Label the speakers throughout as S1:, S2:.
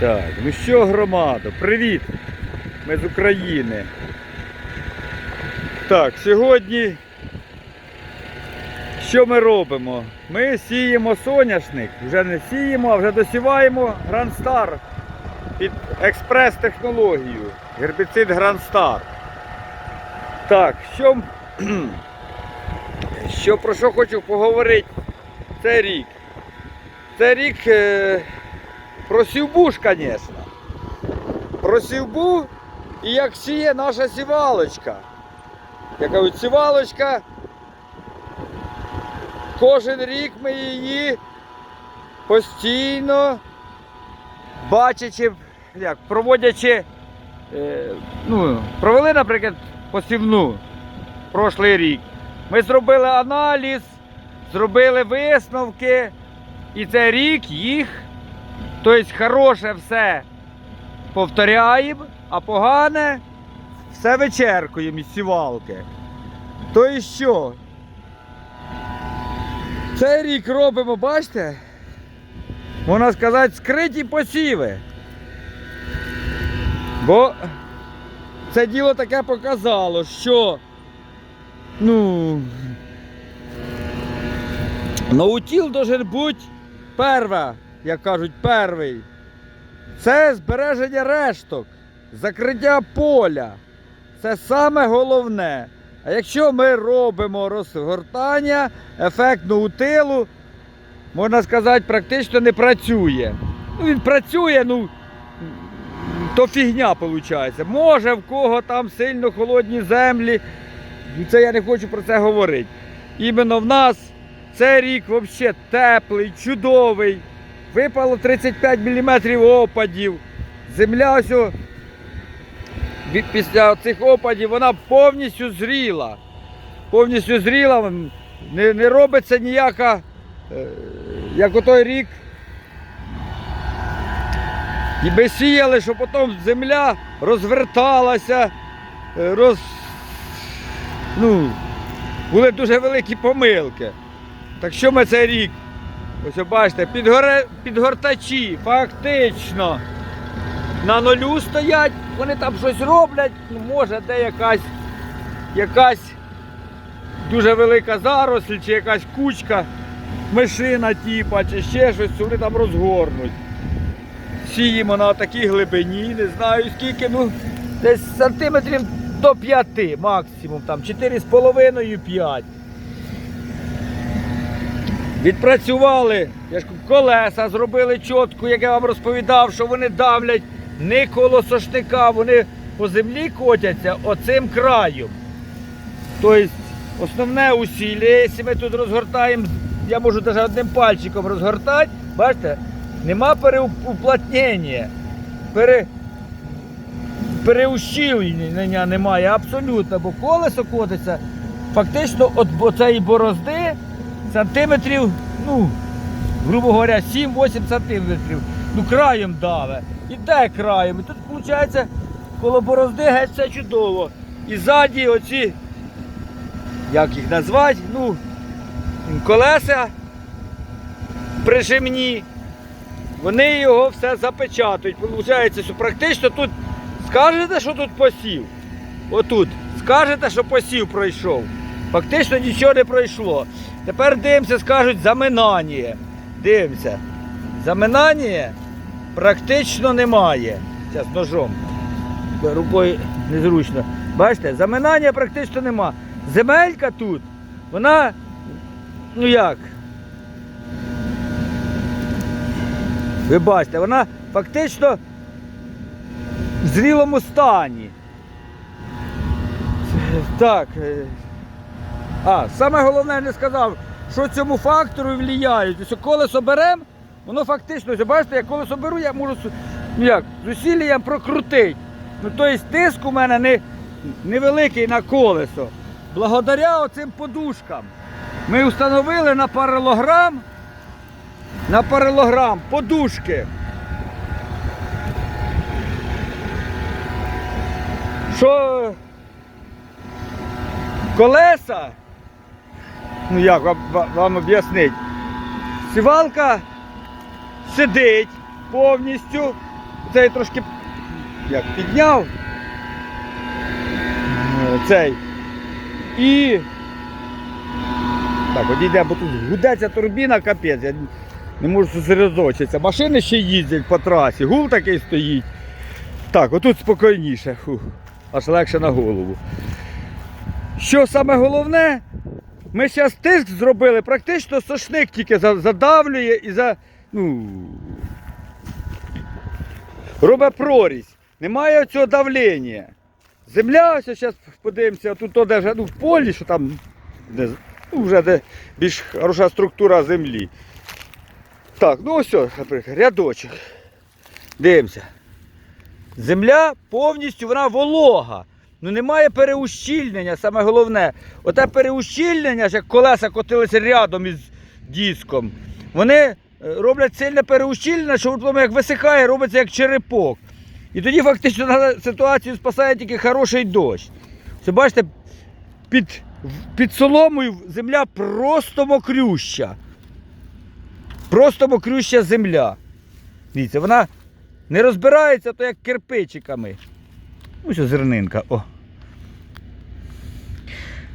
S1: Так, ну що, громадо, привіт! Ми з України. Так, сьогодні що ми робимо? Ми сіємо соняшник, вже не сіємо, а вже досіваємо Грандстар під експрес-технологію. Гербіцид Грандстар. Так, що, що про що хочу поговорити цей рік? Це рік е, про сівбу ж, звісно. Про сівбу і як сіє наша сівалочка. Я кажу, сівалочка. Кожен рік ми її постійно бачачи, як, проводячи, е, ну, провели, наприклад, посівну прошлий рік. Ми зробили аналіз, зробили висновки, і цей рік їх, тобто хороше все повторяємо, а погане все вичеркуємо із сівалки. То і що? Цей рік робимо, бачите? Можна сказати, скриті посіви. Бо це діло таке показало, що ну наутіл должен бути перва, як кажуть, перший. Це збереження решток, закриття поля. Це саме головне. А якщо ми робимо розгортання, ефект наутилу, можна сказати, практично не працює. Ну, він працює, ну то фігня виходить. Може в кого там сильно холодні землі. Ну, Це я не хочу про це говорити. Іменно в нас цей рік взагалі теплий, чудовий. Випало 35 мм опадів. Земля ось після цих опадів вона повністю зріла. Повністю зріла, не, не робиться ніяка, е, як у той рік. І ми сіяли, що потім земля розверталася, е, роз... ну, були дуже великі помилки. Так що ми цей рік, ось бачите, підгортачі фактично на нулю стоять, вони там щось роблять, ну може де якась, якась дуже велика заросль, чи якась кучка, мишина типа, чи ще щось, вони там розгорнуть. Сіємо на такій глибині, не знаю скільки, ну десь сантиметрів до 5 максимум, там 4,5-5. Відпрацювали, я ж колеса зробили чітко, як я вам розповідав, що вони давлять не коло сошника, вони по землі котяться оцим краєм. Тобто основне усілля, якщо ми тут розгортаємо, я можу навіть одним пальчиком розгортати, бачите, нема переуплотнення, пере, переущільнення немає абсолютно, бо колесо котиться фактично від цієї борозди сантиметрів, ну, грубо говоря, 7-8 сантиметрів. Ну, краєм даве. Іде краєм. І тут, виходить, коло борозди геть все чудово. І ззаді оці, як їх назвати, ну, колеса прижимні. Вони його все запечатують. Получається, що практично тут скажете, що тут посів. Отут. Скажете, що посів пройшов. Фактично нічого не пройшло. Тепер дивимося, скажуть заминання. Дивимося. Заминання практично немає. Зараз ножом. Рукою незручно. Бачите, заминання практично нема. Земелька тут, вона, ну як? Ви бачите, вона фактично в зрілому стані. Так. е, А, саме головне не сказав, що цьому фактору впливають. Якщо колесо беремо, воно фактично, ось бачите, я колесо беру, я можу ну як, з усіллям прокрутити. Ну, тобто тиск у мене не, невеликий на колесо. Благодаря оцим подушкам. Ми встановили на паралограм, на паралограм подушки. Що колеса, ну як вам, вам об'яснити, сівалка сидить повністю, цей трошки як підняв. Е, Цей. І. Так, одійде, бо тут гудеться турбіна, капець. Я не можу зосередоточитися. Машини ще їздять по трасі, гул такий стоїть. Так, отут спокійніше. Фух, аж легше на голову. Що саме головне, ми зараз тиск зробили, практично сошник тільки задавлює і за. Ну, робить прорізь. Немає цього давлення. Земля, ось зараз подивимося, тут то, де вже ну, в полі, що там де, ну, вже де більш хороша структура землі. Так, ну ось, наприклад, рядочок. Дивимося. Земля повністю вона волога. Ну немає переущільнення, саме головне. Оте переущільнення, як колеса котилися рядом із диском, вони е, роблять сильне переущільнення, що потім як висихає, робиться як черепок. І тоді фактично на ситуацію спасає тільки хороший дощ. Це бачите, під, під соломою земля просто мокрюща. Просто мокрюща земля. Дивіться, вона не розбирається, то як кирпичиками. Ось зернинка. О.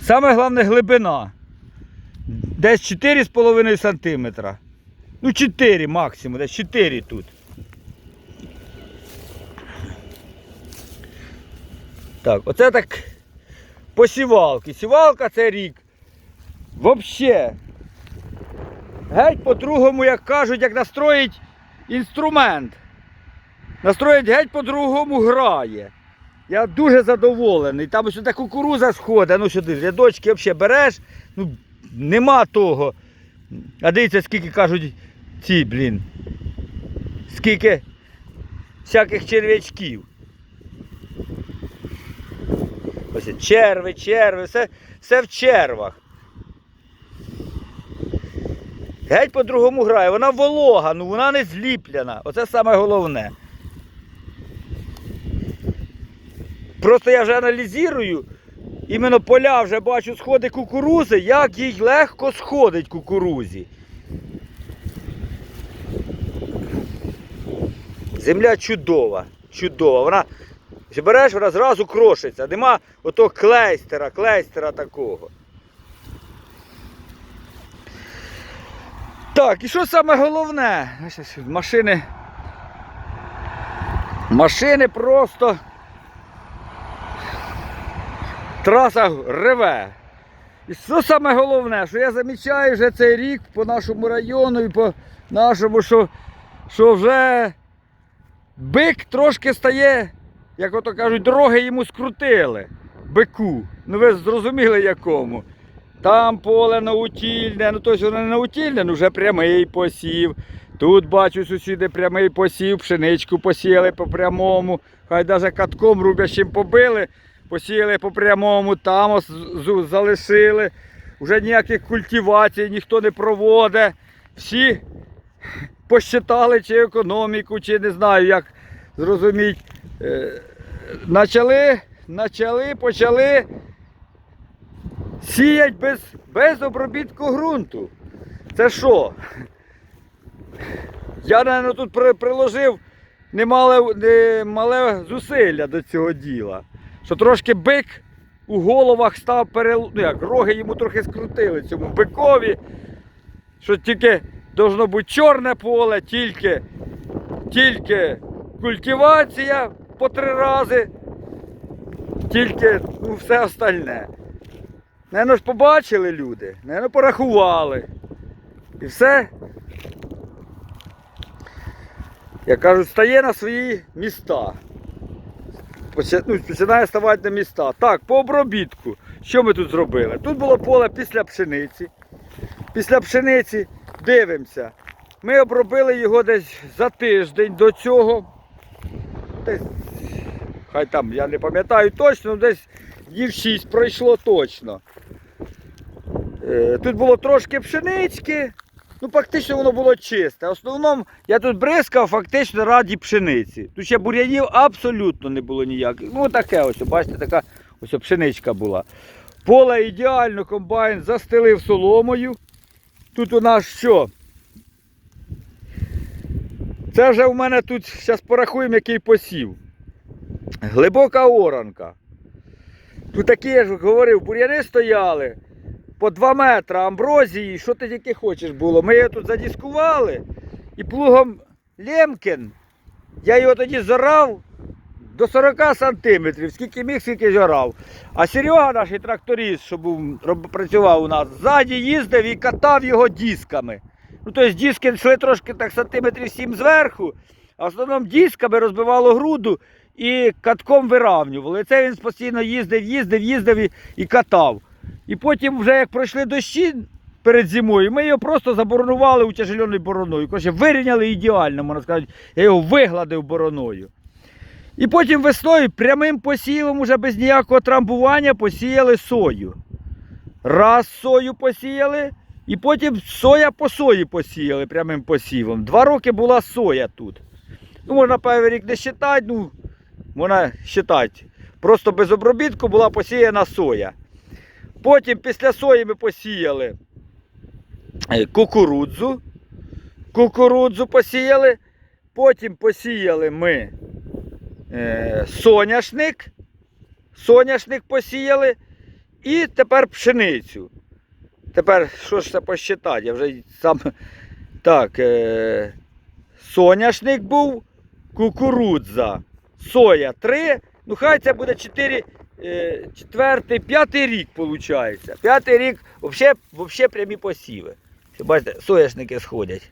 S1: Саме головне глибина. Десь 4,5 см. Ну 4 максимум, десь 4 тут. Так, оце так посівалки. Сівалка це рік. Взагалі. Геть по-другому, як кажуть, як настроїть інструмент. Настроїть геть по-другому грає. Я дуже задоволений. Там ось та кукуруза сходить, ну сюди, рядочки взагалі береш, ну нема того. А дивіться, скільки кажуть ці, блін. Скільки всяких черв'ячків. Ось черви, черви, все, все в червах. Геть по-другому грає. Вона волога, ну вона не зліплена. Оце саме головне. Просто я вже аналізую, іменно поля вже бачу сходи кукурузи, як їй легко сходить кукурузі. Земля чудова, чудова. Вона Якщо береш, вона зразу крошиться. Нема отого клейстера, клейстера такого. Так, і що саме головне? Машини. Машини просто. Траса реве. І що саме головне, що я замічаю вже цей рік по нашому району і по нашому, що, що вже бик трошки стає як ото кажуть, дороги йому скрутили. Бику. Ну ви зрозуміли якому. Там поле наутільне, ну тобто воно не наутільне, ну вже прямий посів. Тут бачу сусіди прямий посів, пшеничку посіяли по прямому. Хай навіть катком рубящим побили, посіяли по прямому, там залишили. Вже ніяких культивацій ніхто не проводить. Всі посчитали чи економіку, чи не знаю, як зрозуміть. Е, Начали, начали, почали сіять без, без обробітку ґрунту. Це що? Я, напевно, тут приложив немале, немале зусилля до цього діла. Що трошки бик у головах став перел... ну як, роги йому трохи скрутили цьому бикові. Що тільки должно бути чорне поле, тільки, тільки культивація по три рази, тільки ну, все остальне. Наверно ж побачили люди, наверно порахували. І все, як кажуть, стає на свої міста. Ну, Починає ставати на міста. Так, по обробітку. Що ми тут зробили? Тут було поле після пшениці. Після пшениці дивимося. Ми обробили його десь за тиждень до цього. Десь, хай там, я не пам'ятаю точно, десь днів 6 пройшло точно. Е, Тут було трошки пшенички, ну фактично воно було чисте. В основному я тут бризкав фактично раді пшениці. Тут ще бур'янів абсолютно не було ніяких. Ну таке ось, бачите, така ось пшеничка була. Поле ідеально комбайн застелив соломою. Тут у нас що? Це вже у мене тут, зараз порахуємо, який посів. Глибока оранка. Тут такі, я ж говорив, бур'яни стояли по 2 метри амброзії, що ти тільки хочеш було. Ми його тут задіскували і плугом Лємкін, я його тоді зорав до 40 сантиметрів, скільки міг, скільки зорав. А Серега, наш тракторист, що був, працював у нас, ззаді їздив і катав його дисками. Ну, тобто диски йшли трошки так сантиметрів 7 зверху, а в основному дисками розбивало груду і катком виравнювали. Це він постійно їздив, їздив, їздив і, і катав. І потім, вже як пройшли дощі перед зимою, ми його просто заборонували утяжеленою бороною. Коротше, вирівняли ідеально, можна сказати, я його вигладив бороною. І потім весною прямим посівом, уже без ніякого трамбування, посіяли сою. Раз сою посіяли, і потім соя по сої посіяли прямим посівом. Два роки була соя тут. Ну, можна перший рік не вважати, ну, можна вважати. Просто без обробітку була посіяна соя. Потім після сої ми посіяли е, кукурудзу. Кукурудзу посіяли. Потім посіяли ми е, соняшник. Соняшник посіяли. І тепер пшеницю. Тепер що ж це посчитати? Я вже сам. Так. Е, соняшник був, кукурудза, соя 3. Ну, хай це буде 4, е, четвертий, п'ятий рік, виходить. П'ятий рік взагалі, прямі посіви. Бачите, соняшники сходять.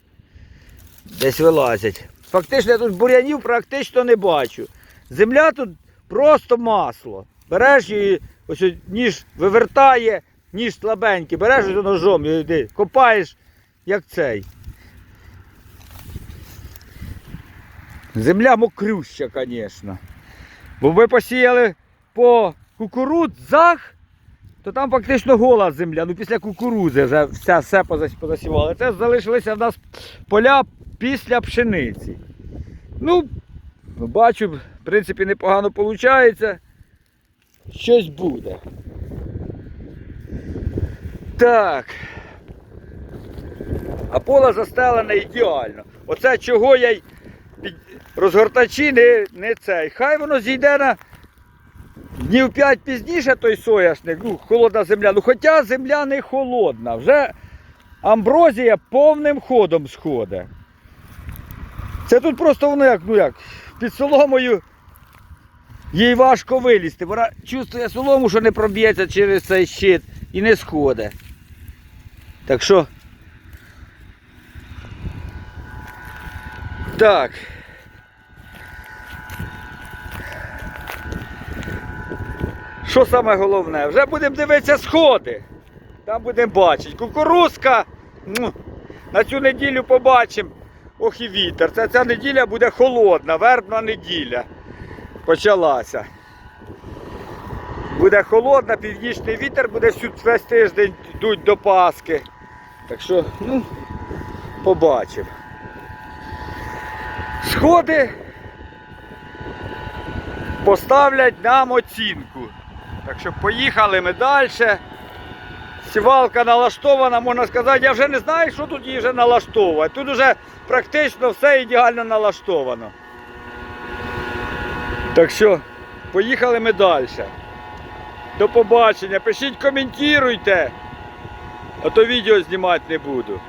S1: Десь вилазять. Фактично я тут бур'янів практично не бачу. Земля тут просто масло. Береш її, ось ніж вивертає, ніж слабенький, береш ось ножом і йди, копаєш, як цей. Земля мокрюща, звісно. Бо ви посіяли по кукурудзах, то там фактично гола земля. Ну після кукурудзи вже все, все позасівали. Це залишилися в нас поля після пшениці. Ну, бачу, в принципі, непогано виходить. Щось буде. Так. А поле застелене ідеально. Оце чого я й розгортачі не, не цей. Хай воно зійде на днів 5 пізніше той сояшник, ну, холодна земля. Ну хоча земля не холодна. Вже амброзія повним ходом сходить. Це тут просто воно як, ну як, під соломою їй важко вилізти. Вона чувствує солому, що не проб'ється через цей щит і не сходить. Так що. Так. Що саме головне? Вже будемо дивитися сходи. Там будемо бачити. Кукурузка. На цю неділю побачимо. Ох і вітер. Це ця неділя буде холодна, вербна неділя. Почалася. Буде холодна, північний вітер буде всю- весь тиждень йдуть до Паски. Так що, ну, побачимо. Сходи поставлять нам оцінку. Так що поїхали ми далі. Сівалка налаштована, можна сказати, я вже не знаю, що тут її вже налаштовувати. Тут вже практично все ідеально налаштовано. Так що, поїхали ми далі. До побачення. Пишіть, коментуйте, а то відео знімати не буду.